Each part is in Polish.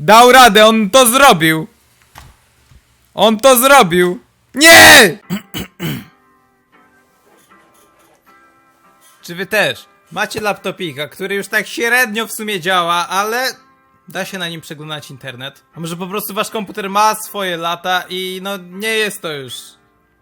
Dał radę, on to zrobił! On to zrobił! Nie! Czy wy też macie laptopika, który już tak średnio w sumie działa, ale da się na nim przeglądać internet? A może po prostu wasz komputer ma swoje lata i no nie jest to już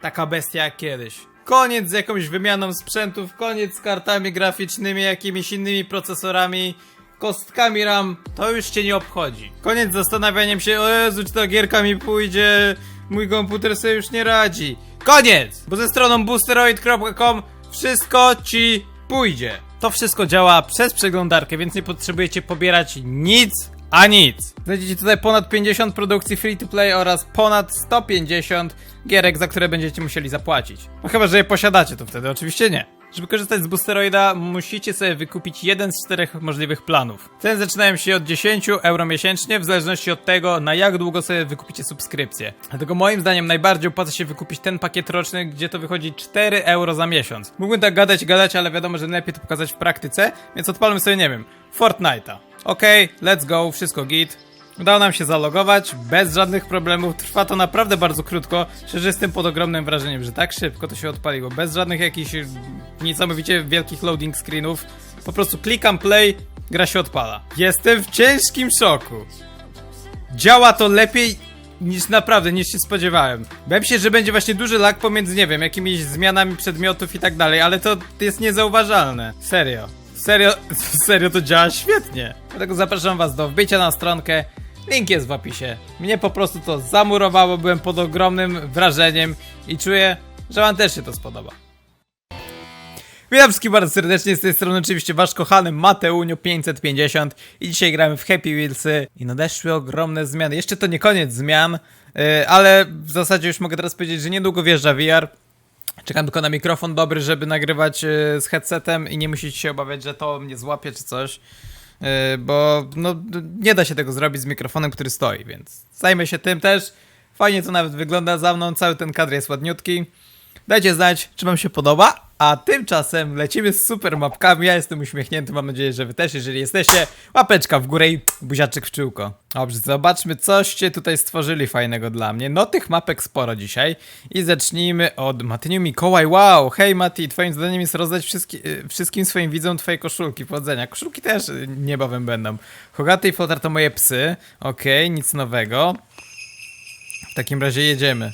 taka bestia jak kiedyś. Koniec z jakąś wymianą sprzętów, koniec z kartami graficznymi, jakimiś innymi procesorami, kostkami RAM, to już cię nie obchodzi. Koniec zastanawianiem się, o Jezu, czy ta gierka mi pójdzie, mój komputer sobie już nie radzi. Koniec! Bo ze stroną boosteroid.com wszystko ci pójdzie. To wszystko działa przez przeglądarkę, więc nie potrzebujecie pobierać nic, a nic. Znajdziecie tutaj ponad 50 produkcji free to play oraz ponad 150 gierek, za które będziecie musieli zapłacić. No chyba, że je posiadacie, to wtedy oczywiście nie. Żeby korzystać z Boosteroida, musicie sobie wykupić jeden z czterech możliwych planów. Ceny zaczynają się od 10 euro miesięcznie, w zależności od tego, na jak długo sobie wykupicie subskrypcję. Dlatego moim zdaniem najbardziej opłaca się wykupić ten pakiet roczny, gdzie to wychodzi 4 euro za miesiąc. Mógłbym tak gadać gadać, ale wiadomo, że lepiej to pokazać w praktyce, więc odpalmy sobie, nie wiem, Fortnite'a. Okej, let's go, wszystko git. Udało nam się zalogować, bez żadnych problemów. Trwa to naprawdę bardzo krótko. Szczerze jestem pod ogromnym wrażeniem, że tak szybko to się odpaliło. Bez żadnych jakichś niesamowicie wielkich loading screenów. Po prostu klikam play, gra się odpala. Jestem w ciężkim szoku. Działa to lepiej niż naprawdę, niż się spodziewałem. Bałem się, że będzie właśnie duży lag pomiędzy, nie wiem, jakimiś zmianami przedmiotów i tak dalej, ale to jest niezauważalne. Serio. Serio, serio to działa świetnie. Dlatego zapraszam was do wbicia na stronkę. Link jest w opisie. Mnie po prostu to zamurowało, byłem pod ogromnym wrażeniem i czuję, że wam też się to spodoba. Witam wszystkich bardzo serdecznie, z tej strony oczywiście wasz kochany Mateunio 550 i dzisiaj gramy w Happy Wheelsy i nadeszły ogromne zmiany. Jeszcze to nie koniec zmian, yy, ale w zasadzie już mogę teraz powiedzieć, że niedługo wjeżdża VR. Czekam tylko na mikrofon dobry, żeby nagrywać yy, z headsetem i nie musieć się obawiać, że to mnie złapie czy coś. Yy, bo no, nie da się tego zrobić z mikrofonem, który stoi, więc zajmę się tym też. Fajnie to nawet wygląda za mną, cały ten kadr jest ładniutki. Dajcie znać, czy wam się podoba, a tymczasem lecimy z super mapkami. Ja jestem uśmiechnięty, mam nadzieję, że wy też. Jeżeli jesteście, łapeczka w górę i buziaczek w czółko. Dobrze, zobaczmy, coście tutaj stworzyli fajnego dla mnie. No, tych mapek sporo dzisiaj. I zacznijmy od Matyniu Mikołaj. Wow, hej Mati, twoim zadaniem jest rozdać y, wszystkim swoim widzom twoje koszulki. Powodzenia. Koszulki też niebawem będą. Hogaty i Flotar to moje psy. Okej, nic nowego. W takim razie jedziemy.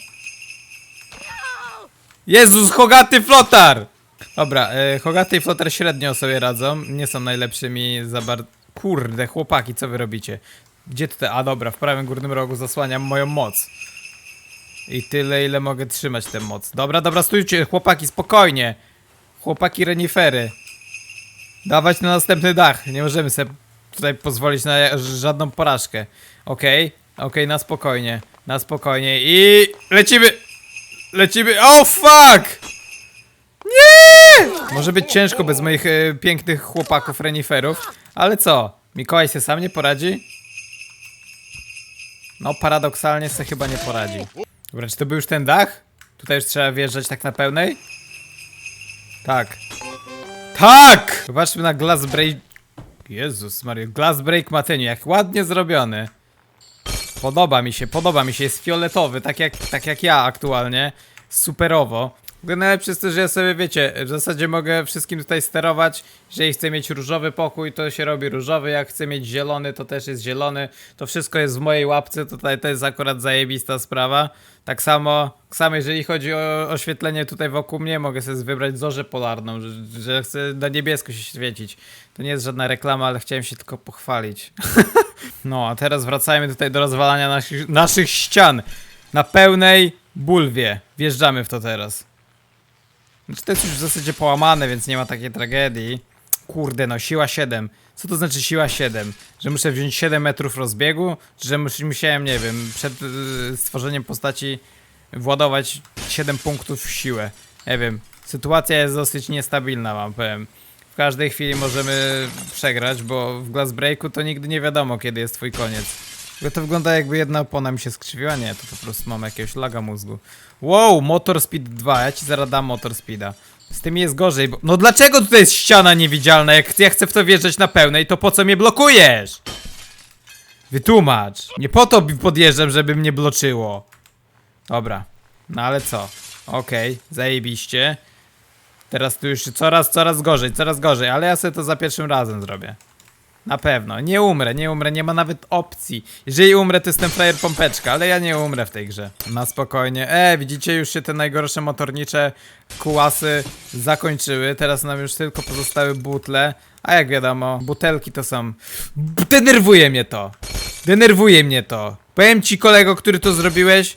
Jezus, Hogaty Flotar! Dobra, e, Hogaty i Flotar średnio sobie radzą. Nie są najlepszymi za bar... Kurde, chłopaki, co wy robicie? Gdzie tutaj? A dobra, w prawym górnym rogu zasłaniam moją moc. I tyle, ile mogę trzymać tę moc. Dobra, dobra, stójcie, chłopaki, spokojnie. Chłopaki renifery. Dawać na następny dach. Nie możemy sobie tutaj pozwolić na żadną porażkę. Okej, okej, na spokojnie. Na spokojnie i lecimy! Lecimy. Oh fuck! Może być ciężko bez moich e, pięknych chłopaków reniferów, ale co? Mikołaj się sam nie poradzi? No, paradoksalnie se chyba nie poradzi. Dobra, czy to był już ten dach? Tutaj już trzeba wjeżdżać tak na pełnej? Tak. Tak! Zobaczmy na glass break... Jezus Mario, glass break Matyniu, jak ładnie zrobiony. Podoba mi się, podoba mi się, jest fioletowy, tak jak, tak jak ja aktualnie. Superowo. Najlepsze jest to, że ja sobie, wiecie, w zasadzie mogę wszystkim tutaj sterować. Jeżeli chcę mieć różowy pokój, to się robi różowy, jak chcę mieć zielony, to też jest zielony. To wszystko jest w mojej łapce, tutaj to jest akurat zajebista sprawa. Tak samo, tak samo jeżeli chodzi o oświetlenie tutaj wokół mnie, mogę sobie wybrać zorzę polarną, że, że chcę na niebiesko się świecić. To nie jest żadna reklama, ale chciałem się tylko pochwalić. No, a teraz wracajmy tutaj do rozwalania naszych, naszych ścian. Na pełnej bulwie. Wjeżdżamy w to teraz. Znaczy to jest już w zasadzie połamane, więc nie ma takiej tragedii. Kurde, no siła 7. Co to znaczy siła 7? Że muszę wziąć 7 metrów rozbiegu? Czy że mus- musiałem, nie wiem, przed y, stworzeniem postaci władować 7 punktów w siłę? Nie wiem. Sytuacja jest dosyć niestabilna, wam powiem. W każdej chwili możemy przegrać, bo w Glass Breaku to nigdy nie wiadomo, kiedy jest twój koniec. Bo to wygląda jakby jedna opona mi się skrzywiła. Nie, to po prostu mam jakiegoś laga mózgu. Wow, Motor Speed 2, ja ci zaraz dam Motor Speeda. Z tym jest gorzej, bo... No dlaczego tutaj jest ściana niewidzialna? Jak ja chcę w to wjeżdżać na pełnej, to po co mnie blokujesz? Wytłumacz. Nie po to podjeżdżam, żeby mnie bloczyło. Dobra. No ale co? Okej, zajebiście. Teraz tu już coraz, coraz gorzej, coraz gorzej, ale ja sobie to za pierwszym razem zrobię. Na pewno. Nie umrę, nie umrę, nie ma nawet opcji. Jeżeli umrę, to jestem frajer pompeczka, ale ja nie umrę w tej grze. Na spokojnie. E, widzicie, już się te najgorsze motornicze kułasy zakończyły. Teraz nam już tylko pozostały butle. A jak wiadomo, butelki to są... Denerwuje mnie to! Denerwuje mnie to! Powiem ci, kolego, który to zrobiłeś,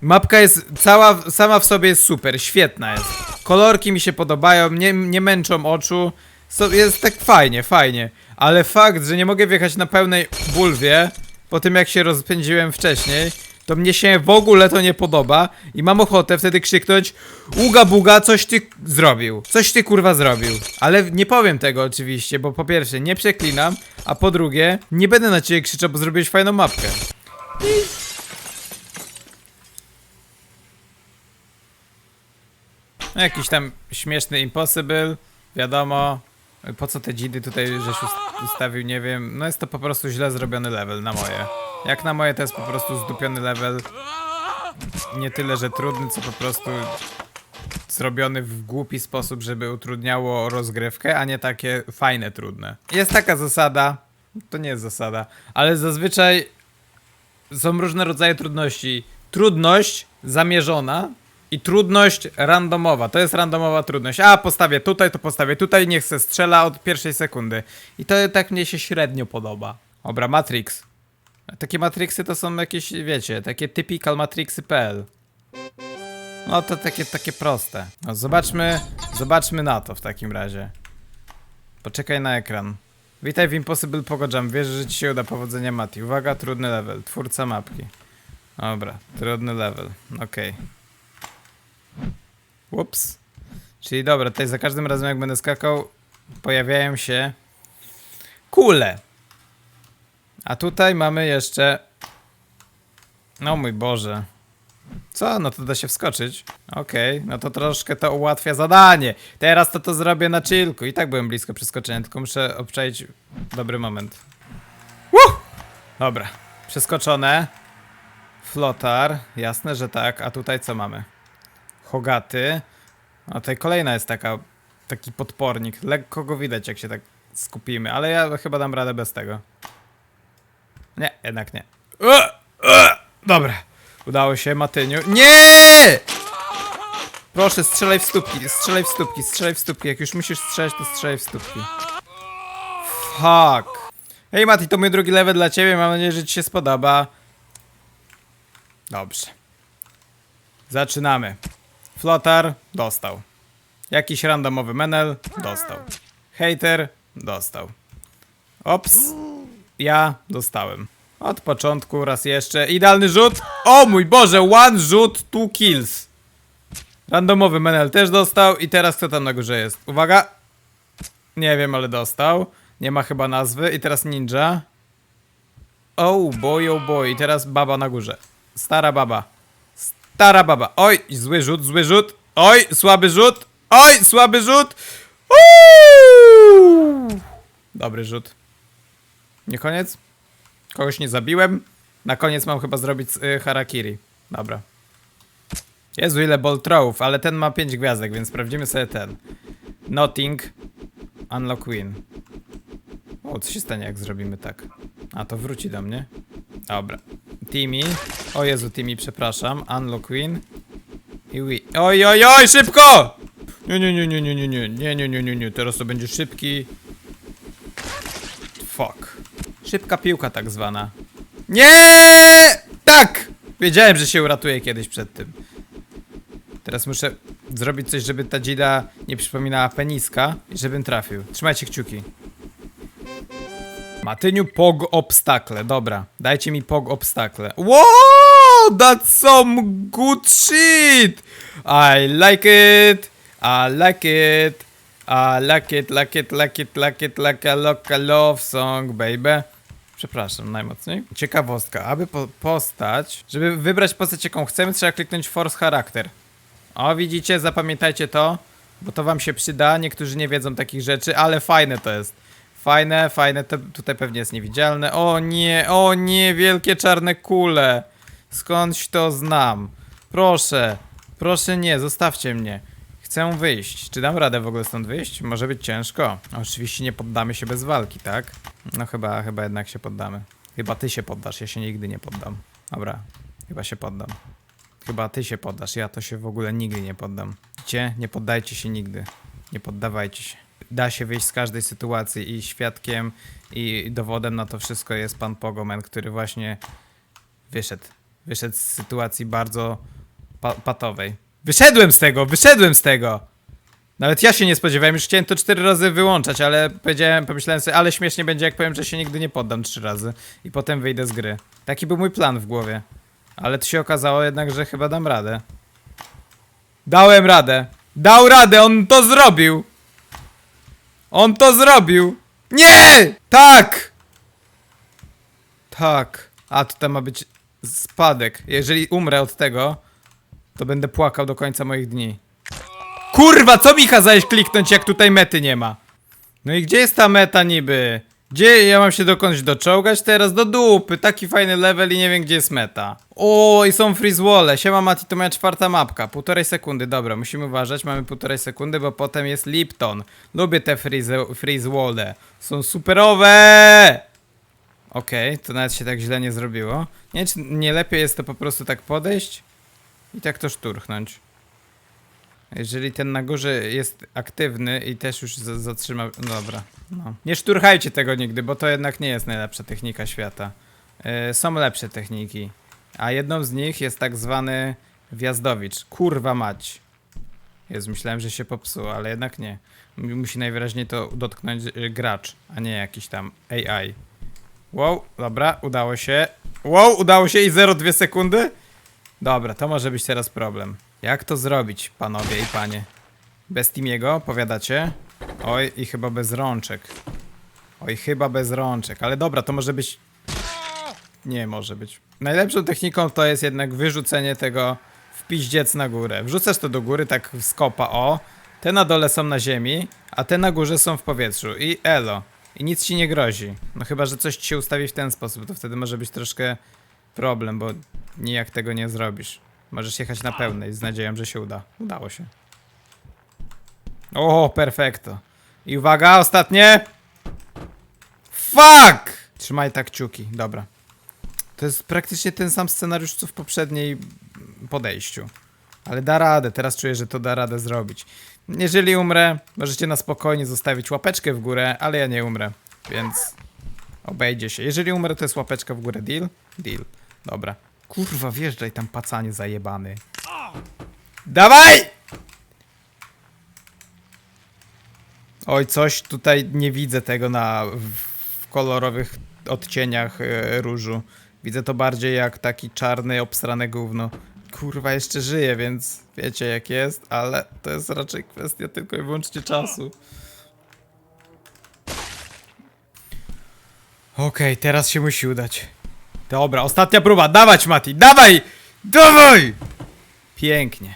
Mapka jest cała, sama w sobie jest super, świetna jest. Kolorki mi się podobają, nie, nie męczą oczu. So, jest tak fajnie, fajnie. Ale fakt, że nie mogę wjechać na pełnej bulwie, po tym jak się rozpędziłem wcześniej, to mnie się w ogóle to nie podoba i mam ochotę wtedy krzyknąć Uga buga, coś ty zrobił. Coś ty kurwa zrobił. Ale nie powiem tego oczywiście, bo po pierwsze nie przeklinam, a po drugie nie będę na ciebie krzyczał, bo zrobiłeś fajną mapkę. Jakiś tam śmieszny impossible, wiadomo. Po co te dzidy tutaj żeś ust- ustawił, nie wiem. No jest to po prostu źle zrobiony level na moje. Jak na moje to jest po prostu zdupiony level. Nie tyle, że trudny, co po prostu zrobiony w głupi sposób, żeby utrudniało rozgrywkę, a nie takie fajne, trudne. Jest taka zasada, to nie jest zasada, ale zazwyczaj są różne rodzaje trudności. Trudność zamierzona i trudność randomowa. To jest randomowa trudność. A, postawię tutaj, to postawię tutaj, niech se strzela od pierwszej sekundy. I to tak mnie się średnio podoba. Dobra, Matrix. Takie Matrixy to są jakieś, wiecie, takie typical Matrixy.pl. No to takie, takie proste. No, zobaczmy, zobaczmy na to w takim razie. Poczekaj na ekran. Witaj w Impossible Pogo Jump. Wierzę, że ci się uda. Powodzenia, Mati. Uwaga, trudny level. Twórca mapki. Dobra, trudny level. Okej. Ups. Czyli dobra, tutaj za każdym razem jak będę skakał, pojawiają się kule. A tutaj mamy jeszcze... No mój Boże. Co? No to da się wskoczyć. Okej, no to troszkę to ułatwia zadanie. Teraz to to zrobię na chillku. I tak byłem blisko przeskoczenia, tylko muszę obczaić dobry moment. Woo! Dobra, przeskoczone. Flotar, jasne, że tak. A tutaj co mamy? Hogaty. A tutaj kolejna jest taka, taki podpornik. Lekko go widać, jak się tak skupimy, ale ja chyba dam radę bez tego. Nie, jednak nie. E, e, Dobra, udało się, Matyniu. Nie! Proszę, strzelaj w stópki, strzelaj w stópki, strzelaj w stópki. Jak już musisz strzelać, to strzelaj w stópki. Fuck. Hej Mati, to mój drugi level dla ciebie, mam nadzieję, że ci się spodoba. Dobrze. Zaczynamy. Flotar dostał. Jakiś randomowy menel dostał. Hater dostał. Ops. Ja dostałem. Od początku raz jeszcze. Idealny rzut. O mój Boże, one rzut, two kills. Randomowy menel też dostał. I teraz kto tam na górze jest? Uwaga. Nie wiem, ale dostał. Nie ma chyba nazwy. I teraz ninja. Oh boy, oh boy. I teraz baba na górze. Stara baba. Stara baba. Oj, zły rzut, zły rzut. Oj, słaby rzut. Oj, słaby rzut. Uuu. Dobry rzut. Nie koniec? Kogoś nie zabiłem. Na koniec mam chyba zrobić y, harakiri. Dobra. Jezu, ile ball ale ten ma 5 gwiazdek, więc sprawdzimy sobie ten. Notting. Unlock win. O, co się stanie, jak zrobimy tak? A, to wróci do mnie. Dobra. Timmy. O Jezu, Timmy, przepraszam. Unlock win. I wi. Oj, oj, oj, szybko! Nie, nie, nie, nie, nie, nie, nie, nie, nie, nie, nie, nie. Teraz to będzie szybki. Fuck. Szybka piłka tak zwana. Nie! Tak! Wiedziałem, że się uratuje kiedyś przed tym. Teraz muszę zrobić coś, żeby ta dzida nie przypominała peniska i żebym trafił. Trzymajcie kciuki. Matyniu pog obstakle. Dobra, dajcie mi pog obstakle. Wow, that's some good shit. I like it. I like it. I like it, like it, like it, like it, like a local love song, baby. Przepraszam, najmocniej. Ciekawostka, aby po postać, żeby wybrać postać jaką chcemy, trzeba kliknąć force charakter. O, widzicie, zapamiętajcie to, bo to wam się przyda. Niektórzy nie wiedzą takich rzeczy, ale fajne to jest. Fajne, fajne, to tutaj pewnie jest niewidzialne. O nie, o nie, wielkie czarne kule. Skądś to znam. Proszę, proszę nie, zostawcie mnie. Chcę wyjść. Czy dam radę w ogóle stąd wyjść? Może być ciężko. Oczywiście nie poddamy się bez walki, tak? No chyba, chyba jednak się poddamy. Chyba ty się poddasz, ja się nigdy nie poddam. Dobra, chyba się poddam. Chyba ty się poddasz, ja to się w ogóle nigdy nie poddam. Cię, nie poddajcie się nigdy. Nie poddawajcie się. Da się wyjść z każdej sytuacji i świadkiem i dowodem na to wszystko jest pan Pogomen, który właśnie wyszedł. Wyszedł z sytuacji bardzo pa patowej. Wyszedłem z tego, wyszedłem z tego! Nawet ja się nie spodziewałem, już chciałem to cztery razy wyłączać, ale powiedziałem, pomyślałem sobie, ale śmiesznie będzie jak powiem, że się nigdy nie poddam trzy razy i potem wyjdę z gry. Taki był mój plan w głowie. Ale to się okazało jednak, że chyba dam radę. Dałem radę. Dał radę, on to zrobił. On to zrobił. Nie! Tak! Tak. A tutaj ma być spadek. Jeżeli umrę od tego, to będę płakał do końca moich dni. Kurwa, co mi kazałeś kliknąć, jak tutaj mety nie ma? No i gdzie jest ta meta niby? Gdzie ja mam się dokądś doczołgać teraz? Do dupy, taki fajny level i nie wiem gdzie jest meta. O, i są freeze wall. Siema Mati, to moja czwarta mapka. Półtorej sekundy, dobra, musimy uważać, mamy półtorej sekundy, bo potem jest Lipton. Lubię te freeze, freeze wall. Są superowe! Okej, to nawet się tak źle nie zrobiło. Nie nie lepiej jest to po prostu tak podejść i tak to szturchnąć. Jeżeli ten na górze jest aktywny i też już zatrzyma... No dobra, no. Nie szturchajcie tego nigdy, bo to jednak nie jest najlepsza technika świata. Yy, są lepsze techniki. A jedną z nich jest tak zwany wjazdowicz. Kurwa mać. Jezu, myślałem, że się popsuło, ale jednak nie. Musi najwyraźniej to dotknąć y, gracz, a nie jakiś tam AI. Wow, dobra, udało się. Wow, udało się i 0,2 sekundy? Dobra, to może być teraz problem. Jak to zrobić, panowie i panie? Bez Timiego, powiadacie? Oj, i chyba bez rączek. Oj, chyba bez rączek, ale dobra, to może być... Nie może być. Najlepszą techniką to jest jednak wyrzucenie tego w piździec na górę. Wrzucasz to do góry, tak w skopa, o. Te na dole są na ziemi, a te na górze są w powietrzu. I elo. I nic ci nie grozi. No chyba, że coś ci się ustawi w ten sposób, to wtedy może być troszkę problem, bo nijak tego nie zrobisz. Możesz jechać na pełnej z nadzieją, że się uda. Udało się. O, perfekto. I uwaga, ostatnie. Fuck! Trzymaj tak kciuki, dobra. To jest praktycznie ten sam scenariusz, co w poprzedniej podejściu. Ale da radę, teraz czuję, że to da radę zrobić. Jeżeli umrę, możecie na spokojnie zostawić łapeczkę w górę, ale ja nie umrę, więc obejdzie się. Jeżeli umrę, to jest łapeczka w górę. Deal? Deal. Dobra. Kurwa, wjeżdżaj tam pacanie zajebany. Dawaj! Oj, coś tutaj nie widzę tego na w, kolorowych odcieniach e, różu. Widzę to bardziej jak taki czarny, obsrane gówno. Kurwa, jeszcze żyje, więc wiecie jak jest, ale to jest raczej kwestia tylko i wyłącznie czasu. Okej, teraz się musi udać. Dobra, ostatnia próba. Dawać, Mati, dawaj! Dawaj! Pięknie.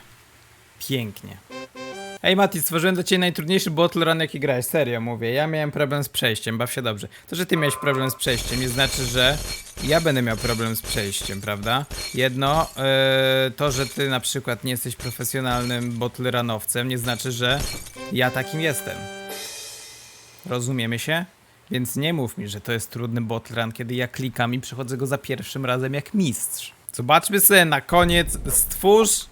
Pięknie. Ej Mati, stworzyłem dla ciebie najtrudniejszy bottle run jaki grałeś, serio mówię. Ja miałem problem z przejściem, baw się dobrze. To, że ty miałeś problem z przejściem nie znaczy, że ja będę miał problem z przejściem, prawda? Jedno, yy, to, że ty na przykład nie jesteś profesjonalnym bottle runowcem nie znaczy, że ja takim jestem. Rozumiemy się? Więc nie mów mi, że to jest trudny bottle run, kiedy ja klikam i przechodzę go za pierwszym razem jak mistrz. Zobaczmy sobie na koniec, stwórz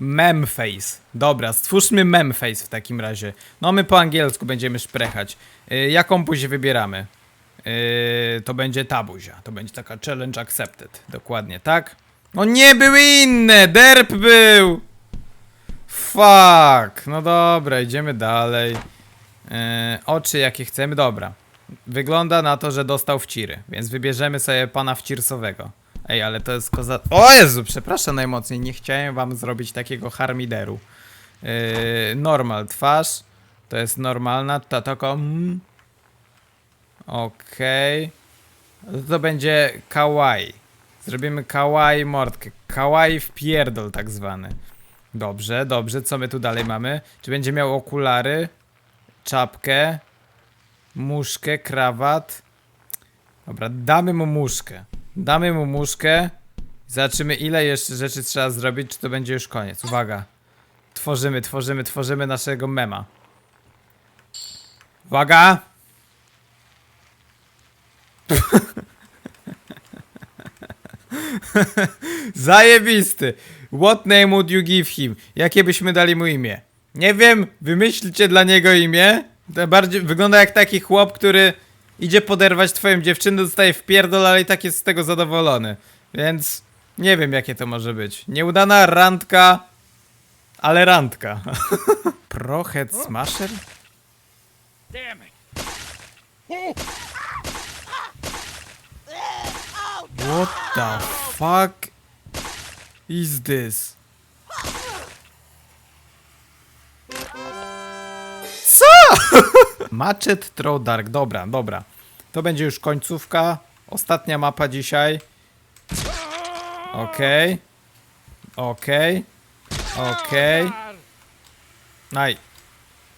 memface. Dobra, stwórzmy memface w takim razie. No my po angielsku będziemy szprechać. Yy, jaką buzię wybieramy? Yy, to będzie ta buzia. To będzie taka challenge accepted. Dokładnie, tak? No nie były inne! Derp był! Fuck! No dobra, idziemy dalej. Yy, oczy jakie chcemy, dobra. Wygląda na to, że dostał wciry, więc wybierzemy sobie pana wcirsowego. Ej, ale to jest koza... O Jezu, przepraszam najmocniej, nie chciałem wam zrobić takiego harmideru. Yy, normal twarz, to jest normalna, ta taka... Mm. Okej. Okay. To będzie kawaii. Zrobimy kawaii mordkę. Kawaii w pierdol tak zwany. Dobrze, dobrze, co my tu dalej mamy? Czy będzie miał okulary? Czapkę? Muszkę, krawat. Dobra, damy mu muszkę. Damy mu muszkę. Zobaczymy ile jeszcze rzeczy trzeba zrobić, czy to będzie już koniec. Uwaga. Tworzymy, tworzymy, tworzymy naszego mema. Uwaga! Zajebisty. What name would you give him? Jakie byśmy dali mu imię? Nie wiem, wymyślcie dla niego imię. To bardziej wygląda jak taki chłop, który idzie poderwać twoją dziewczynę, dostaje w pierdol, ale i tak jest z tego zadowolony. Więc nie wiem jakie to może być. Nieudana randka, ale randka. Prohead Smasher? What the fuck is this? Matchet Throw Dark. Dobra, dobra. To będzie już końcówka. Ostatnia mapa dzisiaj. Okej. Okej. Okej. Aj.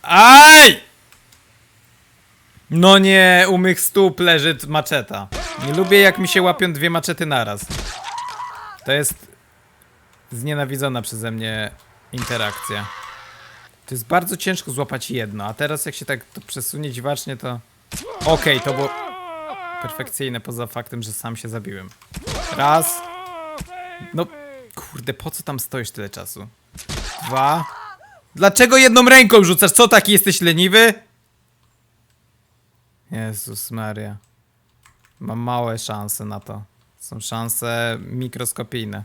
Aj! No nie, u mych stóp leży maczeta. Nie lubię jak mi się łapią dwie maczety naraz. To jest znienawidzona przeze mnie interakcja. To jest bardzo ciężko złapać jedno, a teraz jak się tak to przesunie dziwacznie to... Okej, to było perfekcyjne poza faktem, że sam się zabiłem. Raz. No, kurde, po co tam stoisz tyle czasu? Dwa. Dlaczego jedną ręką rzucasz? Co taki jesteś leniwy? Jezus Maria. Mam małe szanse na to. Są szanse mikroskopijne.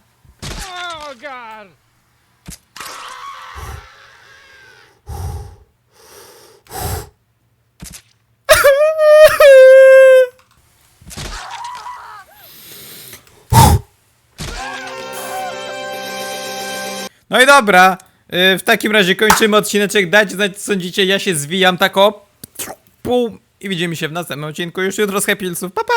No i dobra. y, W takim razie kończymy odcineczek. Dajcie znać, co sądzicie. Ja się zwijam tak o pół. I widzimy się w następnym odcinku już jutro z Happy Hillsów. Pa, pa!